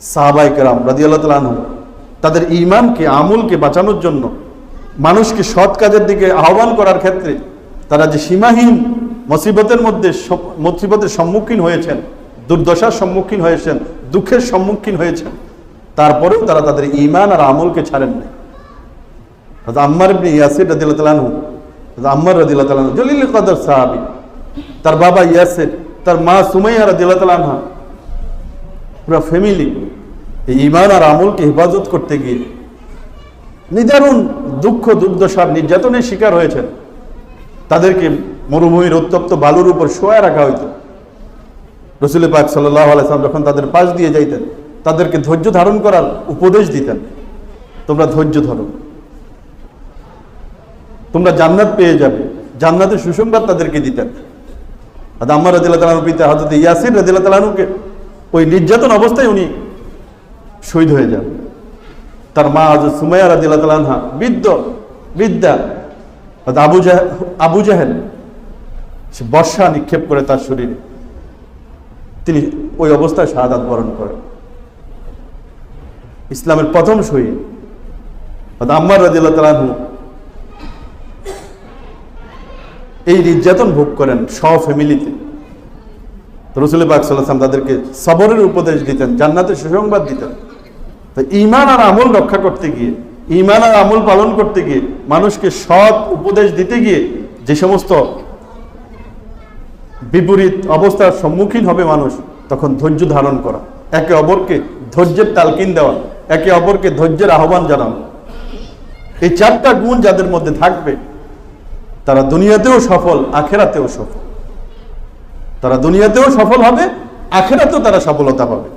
সাহাবাইকেরাম রাদিয়াল্লাহ তালু তাদের ইমানকে আমুলকে বাঁচানোর জন্য, মানুষকে সৎ কাজের দিকে আহ্বান করার ক্ষেত্রে, তারা যে সীমাহীন মুসিবতের মধ্যে মুসিবতের সম্মুখীন হয়েছেন, দুর্দশার সম্মুখীন হয়েছেন, দুঃখের সম্মুখীন হয়েছেন, তারপরেও তারা তাদের ইমান আর আমলকে ছাড়েন হযরত আম্মার ইবনে ইয়াসির আনহু, হযরত আম্মার রাদিয়াল্লাহু তাআলা আনহু জলিল কদর সাহাবী, তার বাবা ইয়াসির, তার মা সুমাইয়া রাদিয়াল্লাহু তাআলা আনহা পুরো ফ্যামিলি এই ইমান আর আমলকে হেফাজত করতে গিয়ে নিদারুণ দুঃখ, দুর্দশার নির্যাতনের শিকার হয়েছেন। তাদেরকে মরুভূমির উত্তপ্ত বালুর উপর শোয়া রাখা হইতো। রসুল পাক সাল্লাহ আলাইসলাম যখন তাদের পাশ দিয়ে যাইতেন, তাদেরকে ধৈর্য ধারণ করার উপদেশ দিতেন। তোমরা ধৈর্য ধরো। তোমরা জান্নাত পেয়ে যাবে। জান্নাতের সুসংবাদ তাদেরকে দিতেন। আর আম্মা রাদিল্লাহ তালানুর পিতা ইয়াসির রাদিল্লাহ তালানুকে ওই নির্যাতন অবস্থায় উনি শহীদ হয়ে যান। তার মা হজরত সুমাইয়া রাদিল্লাহ তালানহা বৃদ্ধ বিদ্যা আবু জাহ, আবু জাহেল, সে বর্ষা নিক্ষেপ করে তার শরীরে। তিনি ওই অবস্থায় শাহাদাত বরণ করেন। ইসলামের প্রথম শহীদ আম্মার রাদিল্লাহ তালানহু এই নির্যাতন ভোগ করেন সহ ফ্যামিলিতে রসুল পাক সাল্লাম তাদেরকে সবরের উপদেশ দিতেন জান্নাতের সুসংবাদ দিতেন। তো ইমান আর আমল রক্ষা করতে গিয়ে ইমান আর আমল পালন করতে গিয়ে, মানুষকে সৎ উপদেশ দিতে গিয়ে যে সমস্ত বিপরীত অবস্থার সম্মুখীন হবে মানুষ, তখন ধৈর্য ধারণ করা, একে অপরকে ধৈর্যের তালকিন দেওয়া, একে অপরকে ধৈর্যের আহ্বান জানানো। এই চারটা গুণ যাদের মধ্যে থাকবে, তারা দুনিয়াতেও সফল, আখেরাতেও সফল। তারা দুনিয়াতেও সফল হবে আখেরাতেও তারা সফলতা পাবে।